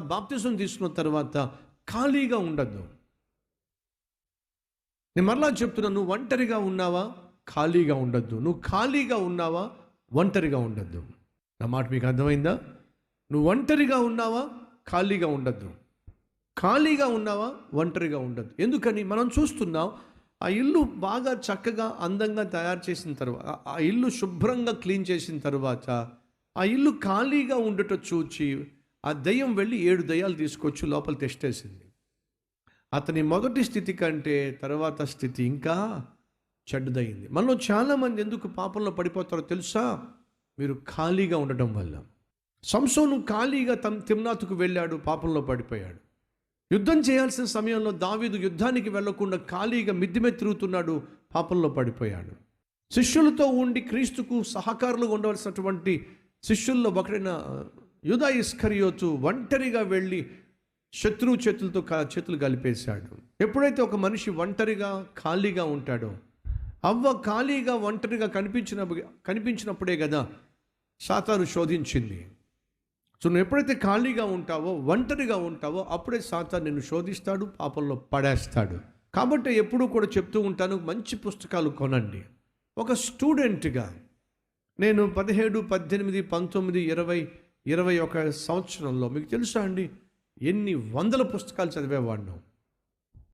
బాప్తిజం తీసుకున్న తర్వాత ఖాళీగా ఉండద్దు. నేను మరలా చెప్తున్నా నువ్వు ఒంటరిగా ఉన్నావా? ఖాళీగా ఉండద్దు. నువ్వు ఖాళీగా ఉన్నావా? ఒంటరిగా ఉండద్దు. నా మాట మీకు అర్థమైందా? నువ్వు ఒంటరిగా ఉన్నావా? ఖాళీగా ఉండద్దు. ఖాళీగా ఉన్నావా? ఒంటరిగా ఉండద్దు. ఎందుకని? మనం చూస్తున్నాం ఆ ఇల్లు బాగా చక్కగా అందంగా తయారు చేసిన తర్వాత ఆ ఇల్లు శుభ్రంగా క్లీన్ చేసిన తర్వాత ఆ ఇల్లు ఖాళీగా ఉండటం చూచి ఆ దయ్యం వెళ్ళి ఏడు దయ్యాలు తీసుకొచ్చి లోపల తెష్టేసింది అతని మొదటి స్థితి కంటే తర్వాత స్థితి ఇంకా చెడ్డదయింది. మనలో చాలామంది ఎందుకు పాపంలో పడిపోతారో తెలుసా? మీరు ఖాళీగా ఉండటం వల్ల. సంసోను ఖాళీగా తమ్ తిమ్నాతుకు వెళ్ళాడు పాపంలో పడిపోయాడు. యుద్ధం చేయాల్సిన సమయంలో దావీదు యుద్ధానికి వెళ్ళకుండా ఖాళీగా మిద్దిమే తిరుగుతున్నాడు పాపంలో పడిపోయాడు. శిష్యులతో ఉండి క్రీస్తుకు సహకారులుగా ఉండవలసినటువంటి శిష్యుల్లో ఒకడైన యుధ ఇస్కరియోతు ఒంటరిగా వెళ్ళి శత్రువు చేతులతో చేతులు కలిపేశాడు. ఎప్పుడైతే ఒక మనిషి ఒంటరిగా ఖాళీగా ఉంటాడో అవ్వ ఖాళీగా ఒంటరిగా కనిపించిన కనిపించినప్పుడే కదా సాతాను శోధించింది. సో నువ్వు ఎప్పుడైతే ఖాళీగా ఉంటావో ఒంటరిగా ఉంటావో అప్పుడే సాతాను నిన్ను శోధిస్తాడు పాపంలో పడేస్తాడు. కాబట్టి ఎప్పుడూ కూడా చెప్తూ ఉంటాను మంచి పుస్తకాలు కొనండి. ఒక స్టూడెంట్గా నేను పదిహేడు పద్దెనిమిది పంతొమ్మిది ఇరవై ఇరవై ఒక సంవత్సరంలో మీకు తెలుసా అండి? ఎన్ని వందల పుస్తకాలు చదివేవాడినాం.